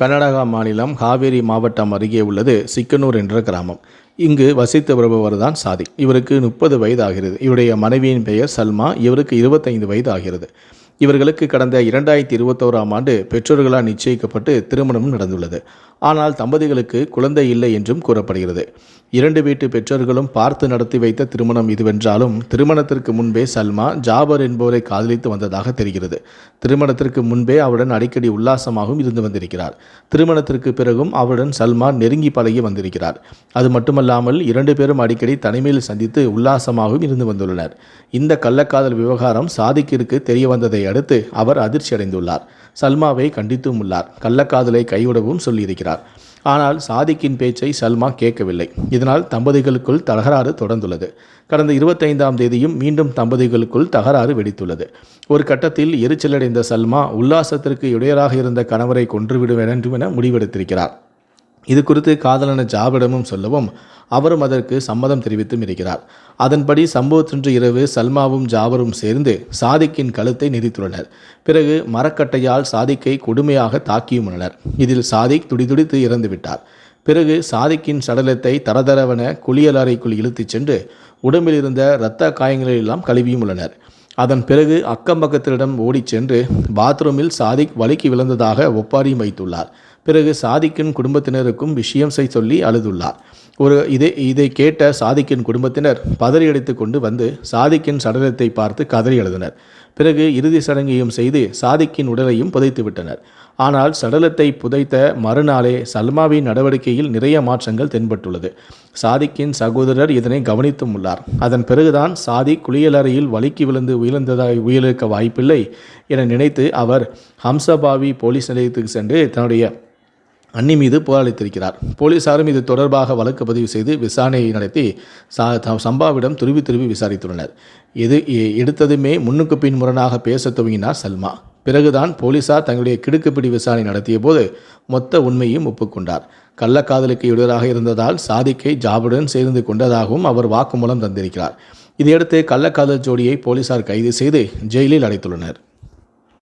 கர்நாடகா மாநிலம் காவேரி மாவட்டம் அருகே உள்ளது சிக்கனூர் என்ற கிராமம். இங்கு வசித்து வருபவர் தான் சாதிக் இவருக்கு முப்பது வயது ஆகிறது இவருடைய மனைவியின் பெயர் சல்மா. இவருக்கு இருபத்தைந்து வயது ஆகிறது இவர்களுக்கு கடந்த இரண்டாயிரத்தி இருபத்தோராம் ஆண்டு பெற்றோர்களால் நிச்சயிக்கப்பட்டு திருமணமும் நடந்துள்ளது. ஆனால் தம்பதிகளுக்கு குழந்தை இல்லை என்றும் கூறப்படுகிறது. இரண்டு வீட்டு பெற்றோர்களும் பார்த்து நடத்தி வைத்த திருமணம் இதுவென்றாலும் திருமணத்திற்கு முன்பே சல்மா ஜாபர் என்பவரை காதலித்து வந்ததாக தெரிகிறது. திருமணத்திற்கு முன்பே அவருடன் அடிக்கடி உல்லாசமாகவும் இருந்து வந்திருக்கிறார். திருமணத்திற்கு பிறகும் அவருடன் சல்மா நெருங்கி பழகி வந்திருக்கிறார். அது மட்டுமல்லாமல் இரண்டு பேரும் அடிக்கடி தனிமையில் சந்தித்து உல்லாசமாகவும் இருந்து வந்துள்ளனர். இந்த கள்ளக்காதல் விவகாரம் சாதிக்கிற்கு தெரிய வந்ததை அடுத்து அவர் அதிர்ச்சி அடைந்துள்ளார் சல்மாவை கண்டித்தும் உள்ளார் கள்ளக்காதலை கைவிடவும் சொல்லியிருக்கிறார். ஆனால் சாதிக்கின் பேச்சை சல்மா கேட்கவில்லை. இதனால் தம்பதிகளுக்குள் தகராறு தொடர்ந்துள்ளது. கடந்த இருபத்தைந்தாம் தேதியும் மீண்டும் தம்பதிகளுக்குள் தகராறு வெடித்துள்ளது. ஒரு கட்டத்தில் எரிச்சலடைந்த சல்மா உல்லாசத்திற்கு இடையராக இருந்த கணவரை கொன்றுவிட வேண்டும் என முடிவெடுத்திருக்கிறார். இது குறித்து காதலன ஜாபிடமும் சொல்லவும் அவரும் அதற்கு சம்மதம் தெரிவித்தும் இருக்கிறார். அதன்படி சம்பவத்தின்று இரவு சல்மாவும் ஜாபரும் சேர்ந்து சாதிக்கின் கழுத்தை நெறித்துள்ளனர் பிறகு மரக்கட்டையால் சாதிக்கை கொடுமையாக தாக்கியும் உள்ளனர். இதில் சாதிக் துடிதுடித்து இறந்துவிட்டார். பிறகு சாதிக்கின் சடலத்தை தரதரவன குளியலறைக்குள் இழுத்துச் சென்று உடம்பில் இருந்த இரத்த காயங்களெல்லாம் கழுவியும் உள்ளனர். அதன் பிறகு அக்கம் பக்கத்திடம் ஓடிச் சென்று பாத்ரூமில் சாதிக் வலிக்கு விழுந்ததாக ஒப்பாரியும் வைத்துள்ளார். பிறகு சாதிக்கின் குடும்பத்தினருக்கும் விஷயம் செய் சொல்லி அழுதுள்ளார். ஒரு இதை இதை கேட்ட சாதிக்கின் குடும்பத்தினர் பதறி அடித்து கொண்டு வந்து சாதிக்கின் சடலத்தை பார்த்து கதறி எழுதினர் பிறகு இறுதி சடங்கையும் செய்து சாதிக்கின் உடலையும் புதைத்து விட்டனர் ஆனால் சடலத்தை புதைத்த மறுநாளே சல்மாவின் நடவடிக்கையில் நிறைய மாற்றங்கள் தென்பட்டுள்ளது. சாதிக்கின் சகோதரர் இதனை கவனித்தும் உள்ளார். அதன் பிறகுதான் சாதி குளியலறையில் வலிக்கு விழுந்து உயிர்ந்ததாய் உயிரிழக்க வாய்ப்பில்லை என நினைத்து அவர் ஹம்சபாவி போலீஸ் நிலையத்துக்கு சென்று தன்னுடைய அன்னி மீது புகாரளித்திருக்கிறார் போலீசாரும் இது தொடர்பாக வழக்கு பதிவு செய்து விசாரணையை நடத்தி சா சம்பாவிடம் துருவி துருவி விசாரித்துள்ளனர். இது எ- எடுத்ததுமே முன்னுக்கு பின் முரணாக பேசத் துவங்கினார் சல்மா. பிறகுதான் போலீசார் தங்களுடைய கிடுக்குப்பிடி விசாரணை நடத்திய போது மொத்த உண்மையும் ஒப்புக்கொண்டார். கள்ளக்காதலுக்கு இடராக இருந்ததால் சாதிக்கை ஜாபுடன் சேர்ந்து கொண்டதாகவும் அவர் வாக்குமூலம் தந்திருக்கிறார். இதையடுத்து கள்ளக்காதல் ஜோடியை போலீசார் கைது செய்து ஜெயிலில் அடைத்துள்ளனர்.